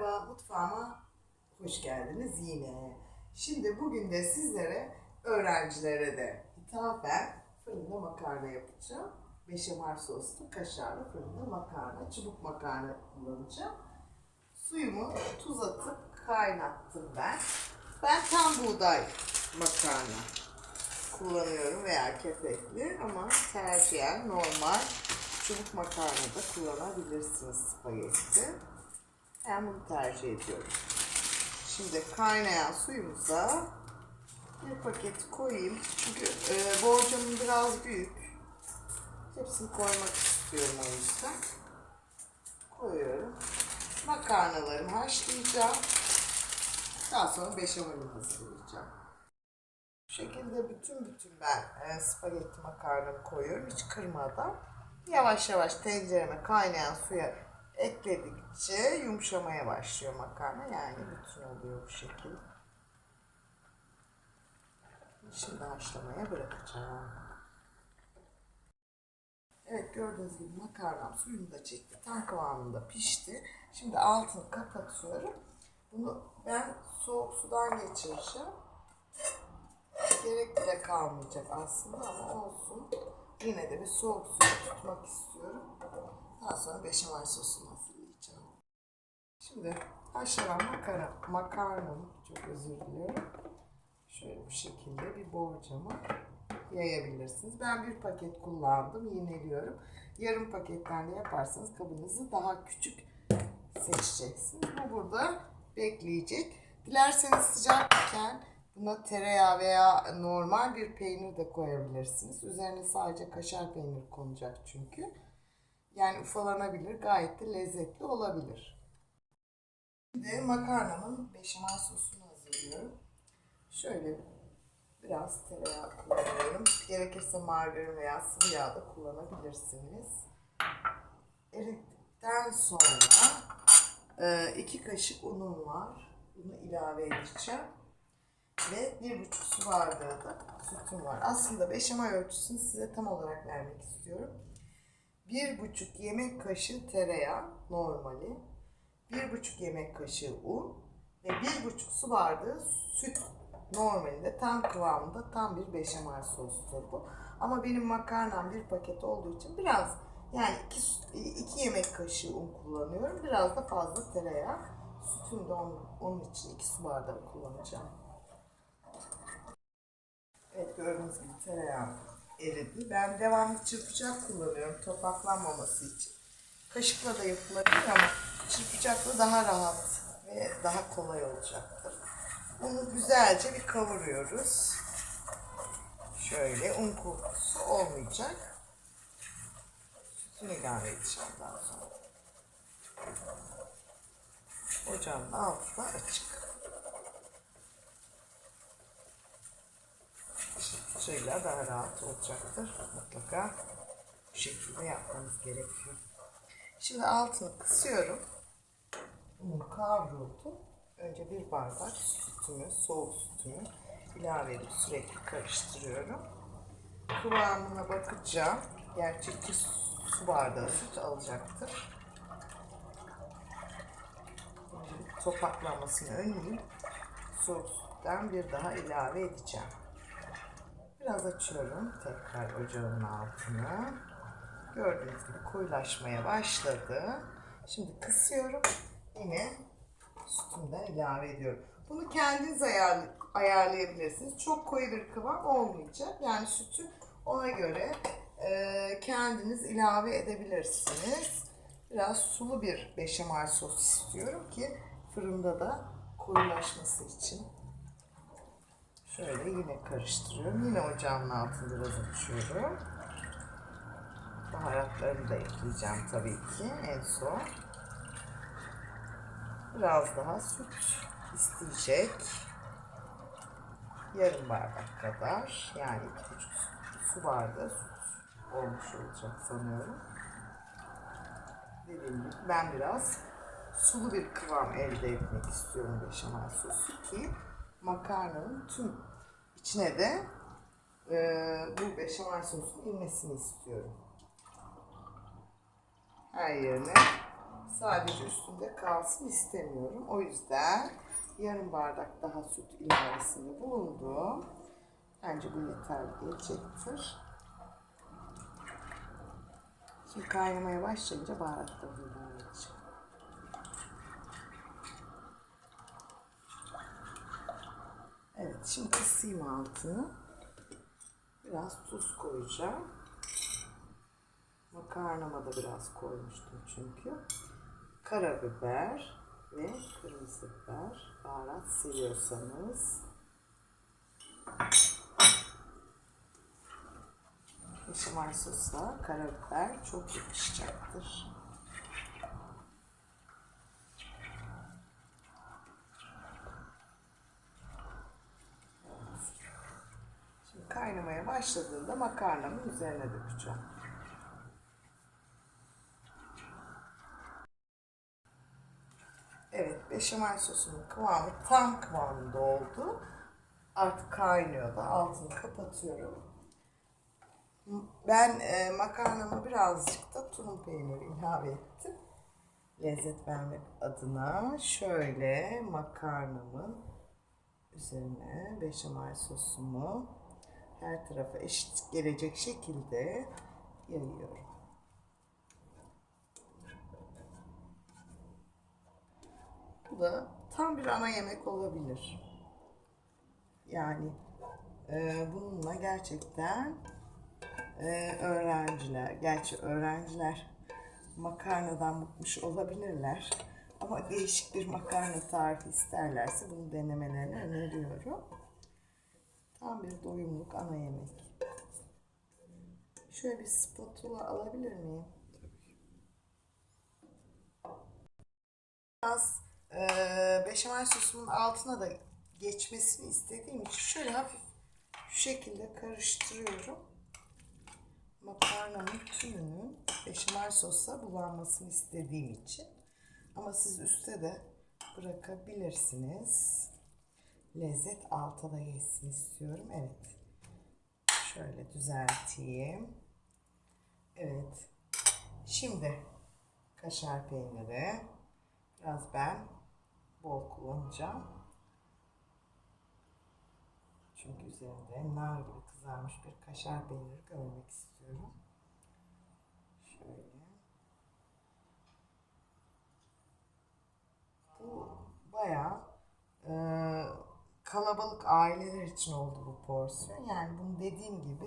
Merhaba, mutfağıma hoş geldiniz yine. Şimdi bugün de sizlere, öğrencilere de hitaben fırında makarna yapacağım. Beşamel soslu, kaşarlı fırında makarna, çubuk makarna kullanacağım. Suyumu tuz atıp kaynattım ben. Ben tam buğday makarna kullanıyorum veya kefekli ama tercihen normal çubuk makarna da kullanabilirsiniz spagetti. Ben bunu tercih ediyorum. Şimdi kaynayan suyumuza bir paket koyayım. Çünkü e, borcamım biraz büyük. Hepsini koymak istiyorum o yüzden. Koyuyorum. Makarnalarımı haşlayacağım. Daha sonra beşamelini hazırlayacağım. Bu şekilde bütün bütün ben e, spagetti makarnamı koyuyorum hiç kırmadan. Yavaş yavaş tencereme kaynayan suya ekledikçe yumuşamaya başlıyor makarna. Yani bütün oluyor bu şekilde. Şimdi haşlamaya bırakacağım. Evet gördüğünüz gibi makarnam suyunu da çekti. Tam kıvamında pişti. Şimdi altını kapatıyorum. Bunu ben soğuk sudan geçireceğim. Gerek bile kalmayacak aslında ama olsun. Yine de bir soğuk suya tutmak istiyorum. Daha sonra beşamel sosunu hazırlayacağım. Şimdi haşlanan makarna, makarnamı çok özür diliyorum. Şöyle bu şekilde bir borcama yayabilirsiniz. Ben bir paket kullandım, yineliyorum. Yarım paketten de yaparsanız kabınızı daha küçük seçeceksiniz. Bu burada bekleyecek. Dilerseniz sıcakken buna tereyağı veya normal bir peynir de koyabilirsiniz. Üzerine sadece kaşar peynir konacak çünkü. Yani ufalanabilir, gayet de lezzetli olabilir. Şimdi makarnamın beşamel sosunu hazırlıyorum. Şöyle biraz tereyağı kullanıyorum. Gerekirse margarin veya sıvı yağ da kullanabilirsiniz. Eridikten sonra e, iki kaşık unum var. Bunu ilave edeceğim. Ve bir buçuk su bardağı da sütüm var. Aslında beşamel ölçüsünü size tam olarak vermek istiyorum. Bir buçuk yemek kaşığı tereyağı normali. Bir buçuk yemek kaşığı un ve bir buçuk su bardağı süt normalinde tam kıvamında tam bir beşamel sostur bu. Ama benim makarnam bir paket olduğu için biraz yani iki, iki yemek kaşığı un kullanıyorum. Biraz da fazla tereyağı. Sütüm de onun, onun için iki su bardağı kullanacağım. Evet gördüğünüz gibi tereyağı eridi. Ben devamlı çırpacak kullanıyorum topaklanmaması için. Kaşıkla da yapılabilir ama çırpacakla daha rahat ve daha kolay olacaktır. Bunu güzelce bir kavuruyoruz. Şöyle un kokusu olmayacak. Sütünü ilave edeceğim daha sonra. Ocağın altı da açık. Suyla daha rahat olacaktır. Mutlaka bu şekilde yapmanız gerekiyor. Şimdi altını kısıyorum. Un kavruldu. Önce bir bardak sütümü, soğuk sütümü ilave edip sürekli karıştırıyorum. Kıvamına bakacağım. Gerçi iki su bardağı süt alacaktır. Topaklanmasını önleyeyim. Soğuk sütten bir daha ilave edeceğim. Biraz açıyorum tekrar ocağın altını. Gördüğünüz gibi koyulaşmaya başladı. Şimdi kısıyorum. Yine sütümden ilave ediyorum. Bunu kendiniz ayar, ayarlayabilirsiniz. Çok koyu bir kıvam olmayacak. Yani sütü ona göre e, kendiniz ilave edebilirsiniz. Biraz sulu bir beşamel sos istiyorum ki fırında da koyulaşması için. Şöyle yine karıştırıyorum. Yine ocağın altını biraz açıyorum. Baharatlarını da ekleyeceğim tabii ki en son. Biraz daha süt isteyecek. Yarım bardak kadar. Yani iki buçuk su bardağı süt olmuş olacak sanıyorum. Dediğim gibi ben biraz sulu bir kıvam elde etmek istiyorum beşamel sosu ki makarnanın tüm içine de e, bu beşamel sosun inmesini istiyorum. Her yerine sadece üstünde kalsın istemiyorum. O yüzden yarım bardak daha süt ilavesinde bulundum. Bence bu yeterli gelecektir. Şimdi kaynamaya başlayınca baharatlarını ilave edeceğim. Evet, şimdi kısayım altını. Biraz tuz koyacağım. Makarnama da biraz koymuştum çünkü. Karabiber ve kırmızı biber. Baharat seviyorsanız. Beşamel sosla karabiber çok yakışacaktır. Şimdi kaynamaya başladığında makarnamın üzerine dökeceğim. Evet, beşamel sosumun kıvamı tam kıvamında oldu. Artık kaynıyor da altını kapatıyorum. Ben e, makarnama birazcık da tulum peyniri ilave ettim. Lezzet vermek adına şöyle makarnamın üzerine beşamel sosumu her tarafa eşit gelecek şekilde yayıyorum. Bu da tam bir ana yemek olabilir. Yani e, bununla gerçekten e, öğrenciler, gerçi öğrenciler makarnadan bıkmış olabilirler. Ama değişik bir makarna tarifi isterlerse bunu denemelerini öneriyorum. Tam bir doyumluk ana yemek. Şöyle bir spatula alabilir miyim? Biraz e, beşamel sosumun altına da geçmesini istediğim için şöyle hafif şu şekilde karıştırıyorum. Makarnamın tümünün beşamel sosla bulanmasını istediğim için. Ama siz üstte de bırakabilirsiniz. Lezzet alta da geçsin istiyorum. Evet. Şöyle düzelteyim. Evet. Şimdi kaşar peyniri. Biraz ben bol kullanacağım. Çünkü üzerinde nar gibi kızarmış bir kaşar peyniri görmek istiyorum. Şöyle. Bu bayağı kalabalık aileler için oldu bu porsiyon. Yani bunu dediğim gibi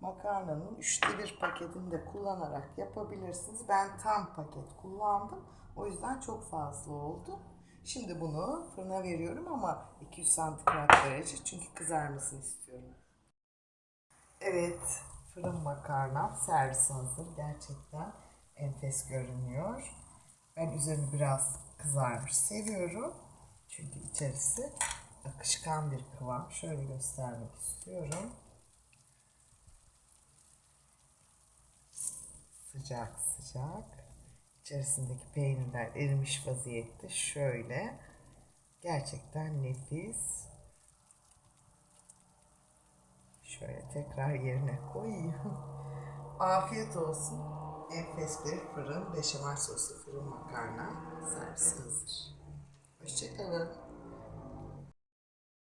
makarnanın üçte bir paketini de kullanarak yapabilirsiniz. Ben tam paket kullandım. O yüzden çok fazla oldu. Şimdi bunu fırına veriyorum ama 200 santigrat derece çünkü kızarmasını istiyorum. Evet, fırın makarnam servis hazır. Gerçekten enfes görünüyor. Ben üzerini biraz kızarmış seviyorum. Çünkü içerisi akışkan bir kıvam. Şöyle göstermek istiyorum. Sıcak sıcak. İçerisindeki peynirler erimiş vaziyette. Şöyle. Gerçekten nefis. Şöyle tekrar yerine koyayım. Afiyet olsun. Enfes bir fırın, beşamel soslu fırın makarna servis hazır. Hoşçakalın.